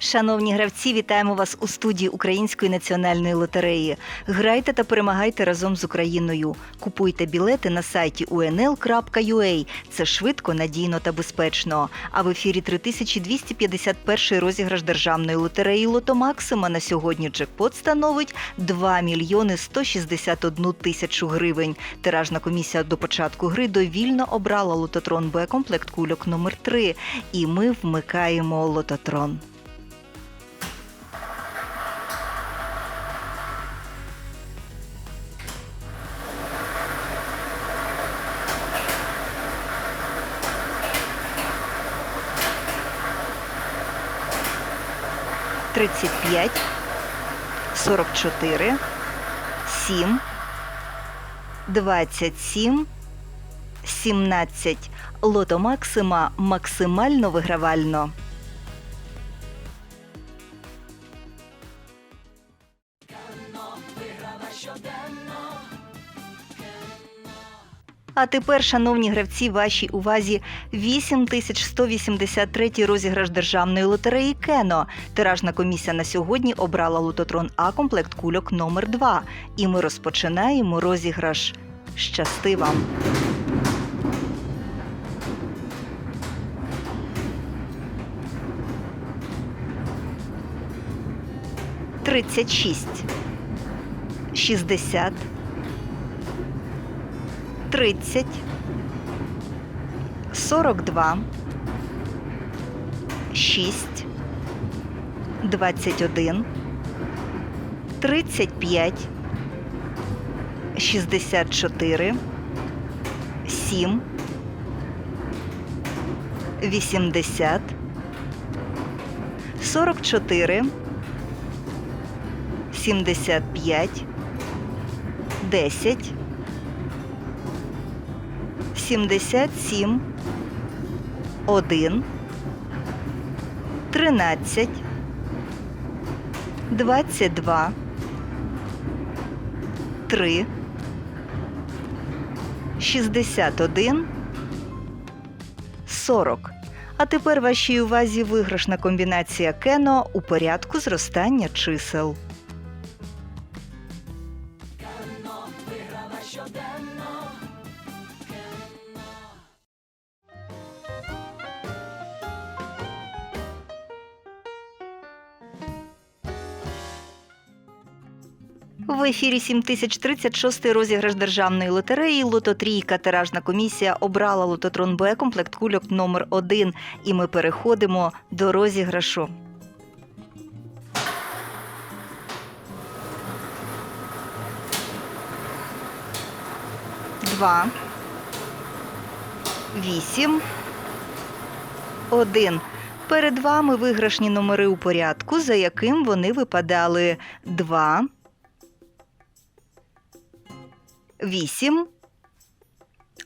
Шановні гравці, вітаємо вас у студії Української національної лотереї. Грайте та перемагайте разом з Україною. Купуйте білети на сайті unl.ua. Це швидко, надійно та безпечно. А в ефірі 3251 розіграш державної лотереї Лото Максима на сьогодні джекпот становить 2 мільйони 161 тисячу гривень. Тиражна комісія до початку гри довільно обрала лототрон Б комплект кульок номер 3 І ми вмикаємо лототрон. Тридцять п'ять, сорок чотири, сім, двадцять сім, сімнадцять. Лото Максима максимально вигравально. А тепер, шановні гравці, вашій увазі 8183 розіграш державної лотереї Кено. Тиражна комісія на сьогодні обрала лототрон А комплект кульок номер 2 І ми розпочинаємо розіграш. Щасти вам! Тридцять шість, шістдесят, тридцять, сорок два, шість, двадцять один, тридцять п'ять, шістдесят чотири, сім, вісімдесят, сорок чотири. 75, 10, 77, 1, 13, 22, 3, 61, 40. А тепер вашій увазі виграшна комбінація Кено у порядку зростання чисел. В ефірі 7036 розіграш державної лотереї Лототрійка. Тиражна комісія обрала лототрон Б комплект кульок номер 1 І ми переходимо до розіграшу. Два. Вісім. Один. Перед вами виграшні номери у порядку, за яким вони випадали 2, 8,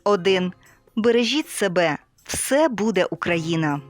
1. Бережіть себе. Все буде Україна.